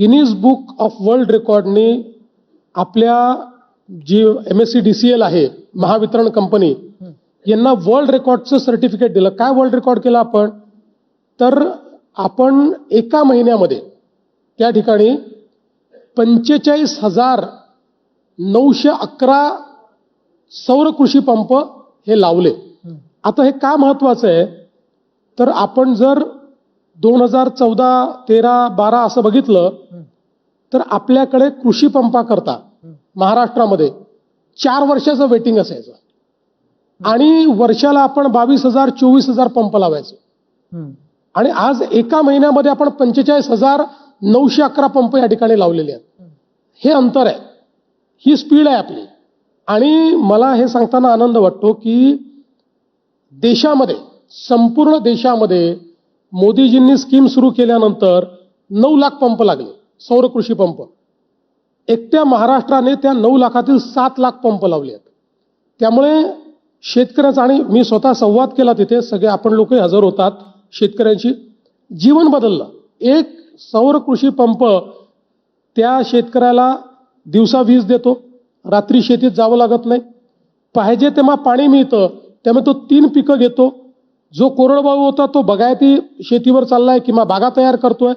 Guinness book of world रेकॉर्डने आपल्या G M S C D C L आहे Mahavitaran company यांना वर्ल्ड रेकॉर्डचं सर्टिफिकेट दिलं. काय वर्ल्ड रेकॉर्ड केलं आपण? तर आपण एका महिन्यामध्ये त्या ठिकाणी पंचेचाळीस हजार नऊशे अकरा सौर कृषी पंप हे लावले. आता हे का महत्वाचं आहे? तर आपण जर दोन हजार चौदा तेरा बारा असं बघितलं तर आपल्याकडे कृषी पंपाकरता महाराष्ट्रामध्ये चार वर्षाचं वेटिंग असायचं. आणि वर्षाला आपण बावीस हजार चोवीस हजार पंप लावायचो. आणि आज एका महिन्यामध्ये आपण पंचेचाळीस हजार नऊशे अकरा पंप या ठिकाणी लावलेले आहेत. हे अंतर आहे. ही स्पीड आहे आपली. आणि मला हे सांगताना आनंद वाटतो की देशामध्ये संपूर्ण देशामध्ये मोदीजींनी स्कीम सुरू केल्यानंतर नऊ लाख पंप लागले. सौर कृषी पंप. एकट्या महाराष्ट्राने त्या नऊ लाखातील सात लाख पंप लावले आहेत. त्यामुळे शेतकऱ्याचा आणि मी स्वतः संवाद केला तिथे सगळे आपण लोकही हजर होतात शेतकऱ्यांशी. जीवन बदललं. एक सौर कृषी पंप त्या शेतकऱ्याला दिवसा वीज देतो. रात्री शेतीत जावं लागत नाही. पाहिजे तेव्हा पाणी मिळतं. त्यामुळे तो तीन पिकं घेतो. जो कोरडवाहू होता तो बगायती शेतीवर चाललाय किंवा बागा तयार करतोय.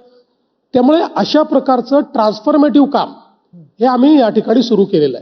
त्यामुळे अशा प्रकारचं ट्रान्सफॉर्मेटिव्ह काम हे आम्ही या ठिकाणी सुरू केलेलं आहे.